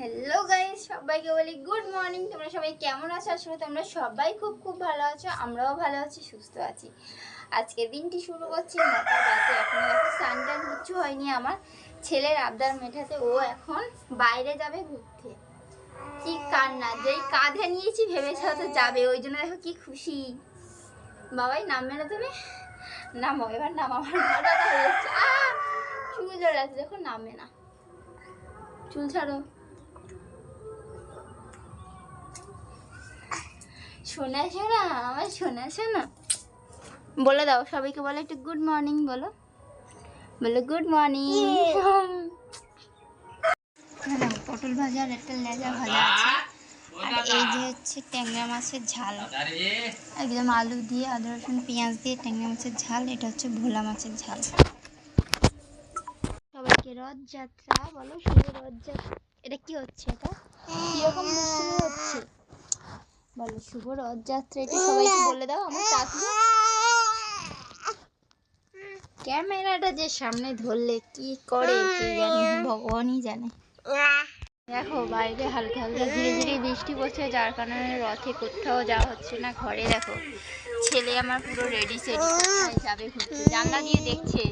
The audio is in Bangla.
হ্যালো গাইস সবাইকে বলি গুড মর্নিং তোমরা সবাই কেমন আছো? আসলে তোমরা সবাই খুব খুব ভালো আছো। আমরাও ভালো আছি, সুস্থ আছি। আজকে দিনটি শুরু করছি নটা বাজে এখন দেখো স্নান টান কিচ্ছু হয়নি আমার। ছেলের আবদার মেটাতে ও এখন বাইরে যাবে ঘুরতে। কি কান্না। যেই কাঁধে নিয়েছি ভেবেছে হয়তো যাবে। ওই জন্য দেখো কি খুশি। বাবাই, নামবে না তুমি? নামো। এবার নাম। আমার মাথা হয়ে যাচ্ছে! চুল জড়ে আছে। দেখো, নামবে না। চুল ছাড়ো। শোনা শোনা আমার শোনা শোনা। বলে দাও সবাইকে বলো একটু গুড মর্নিং বলো। বলো গুড মর্নিং পটল ভাজা আর একটা লেজা ভাজা আছে। আর এই যে হচ্ছে ট্যাংরা মাছের ঝাল। একদম আলু দিয়ে আদা রসুন পেঁয়াজ দিয়ে ট্যাংরা মাছের ঝাল এটা হচ্ছে ভোলা মাছের ঝাল। সবাইকে রথযাত্রা বলো শুধু রথযাত্রা। এটা কি হচ্ছে এটা? কীরকম বলো, শুভ রথযাত্রা এটা সবাইকে বলে দাও, আমার চাকরি ক্যামেরাটা যে সামনে ধরলে কি করে, কি জানি, ভগবানই জানে। দেখো, বাইরে হালকা হালকা ধীরে ধীরে বৃষ্টি পড়ছে, যার কারণে রথে কোথাও যাওয়া হচ্ছে না ঘরে। দেখো, ছেলে আমার পুরো রেডি সেডি যাবে ঘুরতে? জানলা দিয়ে দেখছে।